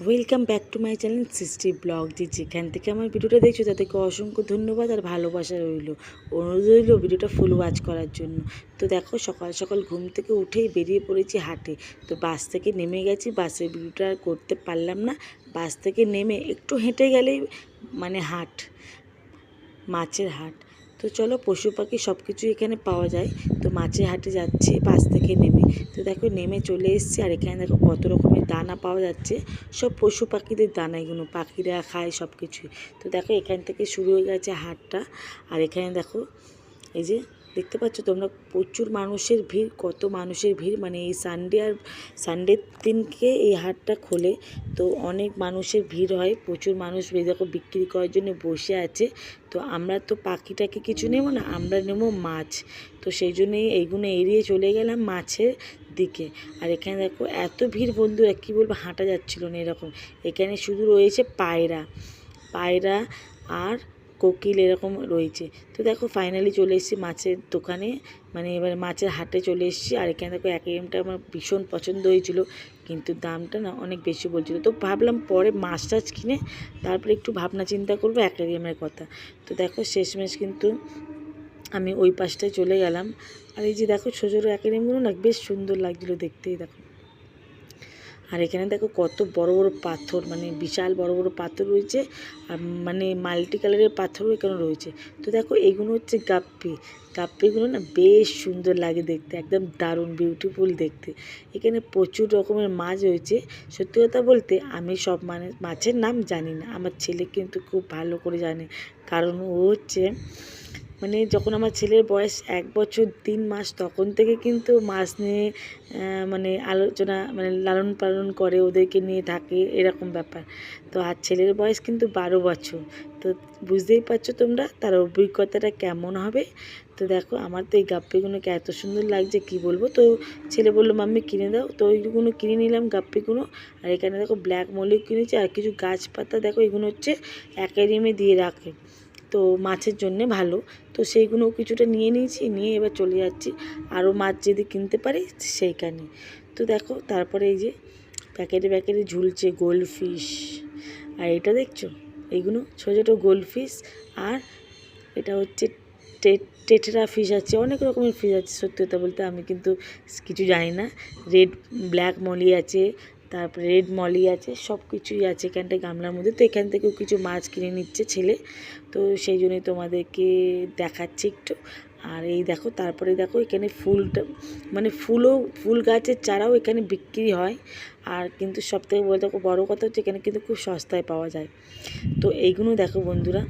Welcome back to my channel Srishti blog যে যেখান থেকে আমার ভিডিওটা দেখছ, তাদেরকে অসংখ্য ধন্যবাদ আর ভালোবাসা রইল। অনুরোধ রইল ভিডিওটা ফুল ওয়াচ করার জন্য। তো দেখো, সকাল সকাল ঘুম থেকে উঠেই বেরিয়ে পড়েছি হাটে। তো বাস থেকে নেমে গেছি, বাসের ভিডিওটা আর করতে পারলাম না। বাস থেকে নেমে একটু হেঁটে গেলেই মানে হাট, মাছের হাট। তো চলো পশু পাখি সব কিছু এখানে পাওয়া যায়। তো মাছের হাটে যাচ্ছি বাস থেকে নেমে। তো দেখো নেমে চলে এসছি আর এখানে দেখো কত রকমের দানা পাওয়া যাচ্ছে। সব পশু পাখিদের দানা এগুলো, পাখিরা খায় সব কিছুই তো দেখো এখান থেকে শুরু হয়ে গেছে হাটটা। আর এখানে দেখো, এই যে দেখতে পাচ্ছ তোমরা প্রচুর মানুষের ভিড়, কত মানুষের ভিড়। মানে এই সানডে আর সানডের দিনকে এই হাটটা খোলে। তো অনেক মানুষের ভিড় হয়, প্রচুর মানুষ দেখো বিক্রি করার জন্য বসে আছে। তো আমরা তো পাখিটাকে কিছু নেব না, আমরা নেব মাছ। তো সেই জন্যই এইগুলো এড়িয়ে চলে গেলাম মাছের দিকে। আর এখানে দেখো এত ভিড় বন্ধুরা, কী বলব, হাঁটা যাচ্ছিল না এরকম। এখানে শুধু রয়েছে পায়রা। পায়রা আর কোকিল এরকম রয়েছে। তো দেখো ফাইনালি চলে এসেছি মাছের দোকানে। মানে এবার মাছের হাটে চলে এসেছি। আর এখানে দেখো অ্যাকোয়ারিয়ামটা আমার ভীষণ পছন্দ হয়েছিল। কিন্তু দামটা না অনেক বেশি বলছিল। তো ভাবলাম পরে মাছ টাছ কিনে তারপরে একটু ভাবনা চিন্তা করব অ্যাকোয়ারিয়ামের কথা। তো দেখো শেষমেশ কিন্তু আমি ওই পাশটায় চলে গেলাম। আর এই যে দেখো ছোটো ছোটো অ্যাকোয়ারিয়ামগুলো না বেশ সুন্দর লাগছিল দেখতেই, দেখো। আর এখানে দেখো কত বড় বড় পাথর মানে বিশাল বড় বড় পাথর রয়েছে আর মানে মাল্টি কালারের পাথরও এখানে রয়েছে। তো দেখো এগুলো হচ্ছে গাপ্পি। গাপ্পিগুলো না বেশ সুন্দর লাগে দেখতে, একদম দারুণ বিউটিফুল দেখতে। এখানে প্রচুর রকমের মাছ রয়েছে। সত্যি কথা বলতে আমি সব মানে মাছের নাম জানি না, আমার ছেলে কিন্তু খুব ভালো করে জানে। কারণ ও হচ্ছে মানে যখন আমার ছেলের বয়স এক বছর তিন মাস, তখন থেকে কিন্তু মাছ নিয়ে মানে আলোচনা মানে লালন পালন করে ওদেরকে নিয়ে থাকে এরকম ব্যাপার। তো আর ছেলের বয়স কিন্তু বারো বছর। তো বুঝতেই পারছ তোমরা তার অভিজ্ঞতাটা কেমন হবে? তো দেখো, আমার তো এই গাপ্পিগুলোকে এত সুন্দর লাগছে, কি বলব? তো ছেলে বলল, মাম্মি, কিনে দাও। তো ওইগুলো কিনে নিলাম গাপ্পিগুলো। আর এখানে দেখো, ব্ল্যাক মলিও কিনেছি, আর কিছু গাছপাতা দেখো, এগুলো হচ্ছে অ্যাকোয়ারিয়ামে দিয়ে রাখে। তো মাছের জন্যে ভালো। তো সেইগুলো কিছুটা নিয়ে নিয়েছি, নিয়ে এবার চলে যাচ্ছি। আরও মাছ যদি কিনতে পারি, সেইখানে। তো দেখো, তারপরে এই যে প্যাকেটে প্যাকেটে ঝুলছে গোল্ড ফিশ আর এটা দেখছ? এইগুলো ছোটো ছোটো গোল্ড ফিশ আর এটা হচ্ছে টেটরা ফিশ আছে, অনেক রকমের ফিশ আছে। সত্যি কথা বলতে আমি কিন্তু কিছু জানি না। রেড, ব্ল্যাক মলি আছে তারপরে রেড মলি আছে সব কিছুই আছে এখানটায় গামলার মধ্যে। তো এখান থেকেও কিছু মাছ কিনে নিচ্ছে ছেলে। তো সেই জন্যই তোমাদেরকে দেখাচ্ছি একটু। আর এই দেখো, তারপরে দেখো এখানে ফুলটা মানে ফুলও, ফুল গাছের চারাও এখানে বিক্রি হয়। আর কিন্তু সব থেকে বলতে বড়ো কথা হচ্ছে এখানে কিন্তু খুব সস্তায় পাওয়া যায়। তো এইগুলো দেখো বন্ধুরা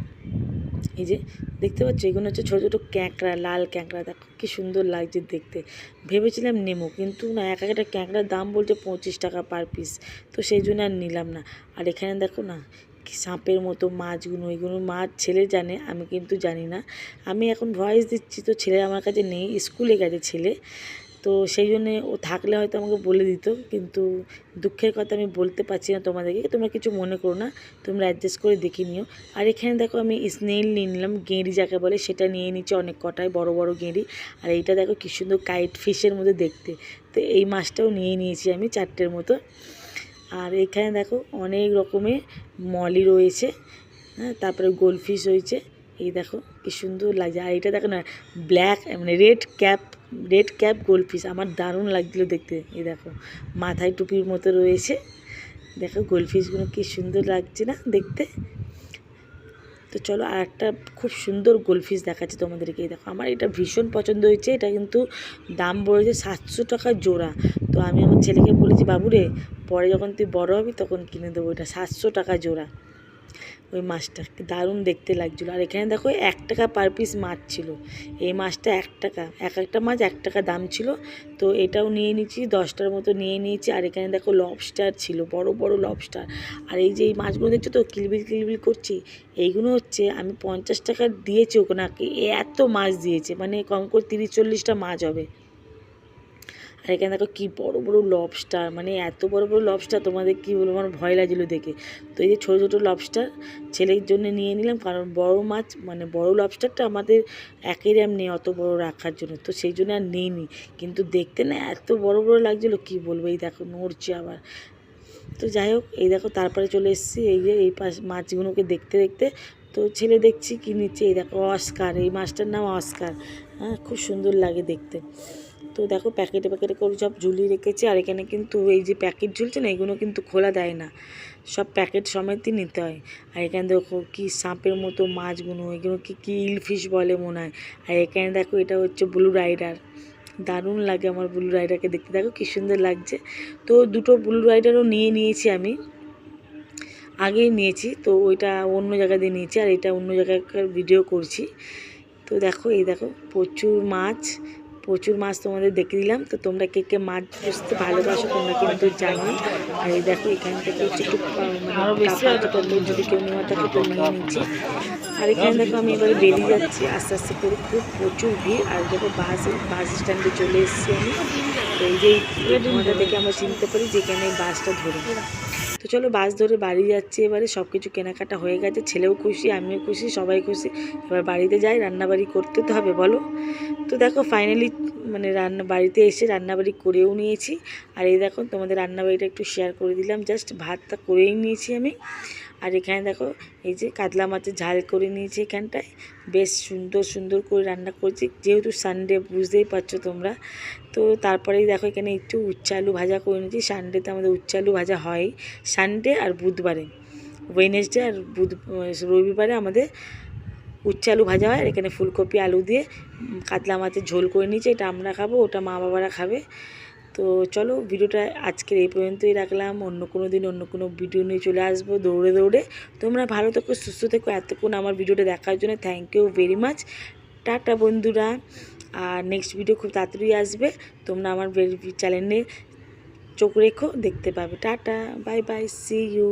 এই যে দেখতে পাচ্ছ, এগুলো হচ্ছে ছোটো ছোটো ক্যাঁকড়া, লাল ক্যাঁকড়া। দেখো কি সুন্দর লাগছে দেখতে। ভেবেছিলাম নেব, কিন্তু না, এক একটা ক্যাঁকড়ার দাম বলছে পঁচিশ টাকা পার পিস তো সেই জন্য আর নিলাম না। আর এখানে দেখো না সাপের মতো মাছগুলো, এগুলো মাছ ছেলে জানে, আমি কিন্তু জানি না। আমি এখন ভয়েস দিচ্ছি, তো ছেলে আমার কাছে নেই, স্কুলে গেছে ছেলে। তো সেই জন্যে ও থাকলে হয়তো আমাকে বলে দিত, কিন্তু দুঃখের কথা আমি বলতে পারছি না তোমাদেরকে, তোমরা কিছু মনে করো না, তোমরা অ্যাডজাস্ট করে দেখে নিও। আর এখানে দেখো আমি স্নেল নিয়ে নিলাম, গেঁড়ি যাকে বলে সেটা নিয়ে নিচ্ছি অনেক কটায়, বড় বড় গেঁড়ি। আর এইটা দেখো কি সুন্দর কাইট ফিশের মধ্যে দেখতে। তো এই মাছটাও নিয়ে নিয়েছি আমি চারটের মতো। আর এখানে দেখো অনেক রকমের মলি রয়েছে হ্যাঁ তারপরে গোলফিশ রয়েছে। এই দেখো কি সুন্দর লাগছে। আর এটা দেখো না ব্ল্যাক মানে red cap red cap goldfish আমার দারুণ লাগছিল দেখতে। এই দেখো, মাথায় টুপির মতো রয়েছে। দেখো গোলফিশগুলো কি সুন্দর লাগছে না দেখতে? তো চলো আর একটা খুব সুন্দর গোলফিশ দেখাচ্ছি তোমাদেরকে। দেখো, আমার এটা ভীষণ পছন্দ হয়েছে। এটা কিন্তু দাম পড়েছে সাতশো টাকা জোড়া। তো আমি আমার ছেলেকে বলেছি, বাবুরে, পরে যখন তুই বড় হবি তখন কিনে দেবো এটা সাতশো টাকা জোড়া। ওই মাছটা দারুণ দেখতে লাগছিল। আর এখানে দেখো, এক টাকা পার পিস মাছ ছিল। এই মাছটা এক টাকা। এক একটা মাছ এক টাকা দাম ছিল। তো এটাও নিয়ে নিয়েছি দশটার মতো নিয়ে নিয়েছি। আর এখানে দেখো লবস্টার ছিল, বড় বড় লবস্টার আর এই যে এই মাছগুলো দেখছ তো, কিলবিল কিলবিল করছি, এইগুলো হচ্ছে আমি পঞ্চাশ টাকা দিয়েছি ওনাকে এত মাছ দিয়েছে। মানে কম করে তিরিশ, চল্লিশটা মাছ হবে। আর এখানে দেখো কী বড় বড় লবস্টার মানে এত বড় বড় লবস্টার তোমাদের কী বলব, আমার ভয় লাগছিল দেখে। তো এই যে ছোটো ছোটো লবস্টার ছেলের জন্য নিয়ে নিলাম, কারণ বড় মাছ মানে বড় লবস্টারটা আমাদের অ্যাকেরিয়াম নেই, অত বড় রাখার জন্য। তো সেই জন্য আর নিইনি কিন্তু দেখতে না এত বড় বড় লাগছিল, কী বলব, এই দেখো নড়ছে আবার। তো যাই হোক, এই দেখো তারপরে চলে এসেছি, এই যে এই পাশ মাছগুলোকে দেখতে দেখতে। তো ছেলে দেখছি কি নিচ্ছে, এই দেখো অস্কার, এই মাছটার নাম অস্কার। হ্যাঁ খুব সুন্দর লাগে দেখতে। তো দেখো প্যাকেটে প্যাকেটে করে সব ঝুলিয়ে রেখেছে, আর এখানে কিন্তু এই যে প্যাকেট ঝুলছে না, এগুলো কিন্তু খোলা দেয় না। সব প্যাকেট সমেতই নিতে হয়। আর এখানে দেখো কি সাপের মতো মাছগুলো, এগুলো কি কি ইলফিশ বলে মনে হয়। আর এখানে দেখো এটা হচ্ছে ব্লু রাইডার। দারুণ লাগে আমার ব্লু রাইডারকে দেখতে। দেখো কী সুন্দর লাগছে। তো দুটো ব্লু রাইডারও নিয়ে নিয়েছি আমি। আগেই নিয়েছি, তো ওইটা অন্য জায়গা দিয়ে নিয়েছি, আর এটা অন্য জায়গাকার ভিডিও করছি। তো দেখো, এই দেখো প্রচুর মাছ। প্রচুর মাছ তোমাদের দেখে দিলাম। তো তোমরা কে কে মাছ বুঝতে ভালোবাসো তোমরা কিন্তু জানো। আর এই দেখো এখান থেকে হচ্ছে একটু মানে যদি কেউ নেওয়া থাকে তো নিয়ে নিচ্ছি। আর এখানে দেখো আমি এবারে বেরিয়ে যাচ্ছি। আস্তে আস্তে করে খুব প্রচুর ভিড়। আর দেখো বাস বাস স্ট্যান্ডে চলে এসেছি আমি। তো এই যে থেকে আমরা চিনতে পারি যেখানে বাসটা ধরে। তো চলো বাস ধরে বাড়ি যাচ্ছি, এবারে সব কিছু কেনাকাটা হয়ে গেছে, ছেলেও খুশি, আমিও খুশি, সবাই খুশি। এবার বাড়িতে যাই, রান্নাবাড়ি করতে তো হবে, বলো। তো দেখো ফাইনালি মানে রান্না, বাড়িতে এসে রান্নাবাড়ি করেও নিয়েছি। আর এই দেখো তোমাদের রান্নাবাড়িটা একটু শেয়ার করে দিলাম জাস্ট ভাতটা করেই নিয়েছি আমি। আর এখানে দেখো, এই যে কাতলা মাছের ঝাল করে নিয়েছি এখানটায়। বেশ সুন্দর সুন্দর করে রান্না করেছি। যেহেতু সানডে বুঝতেই পারছ তোমরা। তো তারপরেই দেখো এখানে একটু উচ্ছে আলু ভাজা করে নিয়েছি। সানডেতে আমাদের উচ্ছে আলু ভাজা হয়। সানডে আর বুধবারে। ওয়েনেসডে আর বুধ, রবিবারে আমাদের উচ্ছে আলু ভাজা হয়। এখানে ফুলকপি, আলু দিয়ে কাতলা মাছের ঝোল করে নিয়েছি। এটা আমরা খাব, ওটা মা বাবারা খাবে। তো চলো ভিডিওটা আজকের এই পর্যন্তই রাখলাম। অন্য কোনো দিন অন্য কোনো ভিডিও নিয়ে চলে আসব দৌড়ে দৌড়ে। তোমরা ভালো থেকো, সুস্থ থেকো এতক্ষণ আমার ভিডিওটা দেখার জন্য thank you very much tata বন্ধুরা। আর নেক্সট ভিডিও খুব তাড়াতাড়ি আসবে। তোমরা আমার চ্যানেলে চোখ রেখো, দেখতে পাবে। Tata bye bye see you